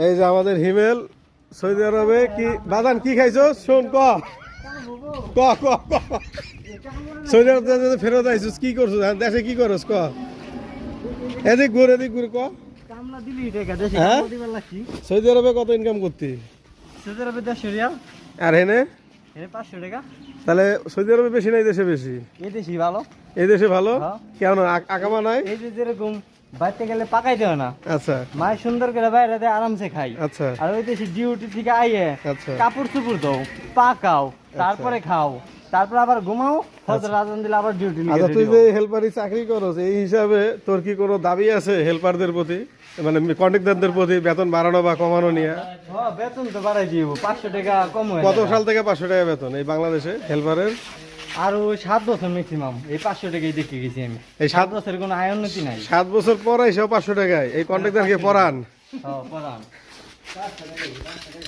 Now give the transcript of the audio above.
এই যে আমাদের হিমেল সৌদি আরবে কি বাদান কি খাইছো? শোন ক। ক ক সৌদি আরব ফেরত আইছিস কি করছ? দেশে কি করছ ক। এদিক ঘুর এদিক ঘুর ক। হ্যাঁ? সৌদি আরবে কত ইনকাম করতি? সৌদি আরবে দেড়শো রিয়াল। আর হেনে? পাঁচশো টাকা। তাহলে সৌদি আরবে বেশি নাই দেশে বেশি? এই দেশি ভালো। এই দেশে ভালো? হ্যাঁ। কেমন আ- আকামা নাই? এই যে যেরকম বাইতে গেলে না। আচ্ছা। মায়ের সুন্দর করে বাইরে আরামসে খাই। আচ্ছা। আর ওই দেশে ডিউটি থেকে আইয়ে আচ্ছা। কাপড় চুপুর দাও পাকাও তারপরে খাও তারপর আবার ঘুমাও আজান দিলে আবার ডিউটি আচ্ছা তুই যে হেল্পারি চাকরি করস এই হিসাবে তোর কি কোনো দাবি আছে হেল্পারদের প্রতি? মানে কন্ট্রাক্টরদের প্রতি বেতন বাড়ানো বা কমানো নিয়ে? হ্যাঁ বেতন তো বাড়াই দিব পাঁচশো টাকা কম কত সাল থেকে পাঁচশো টাকা বেতন এই বাংলাদেশে হেল্পারের আর ওই সাত বছর ম্যাক্সিমাম এই পাঁচশো টাকাই দেখে গেছি আমি। এই সাত বছর বছরের কোনো আয় উন্নতি নাই। সাত বছর পরে এসেও পাঁচশো টাকায় এই কন্ট্রাক্টরকে পড়ান। হ্যাঁ প্রধান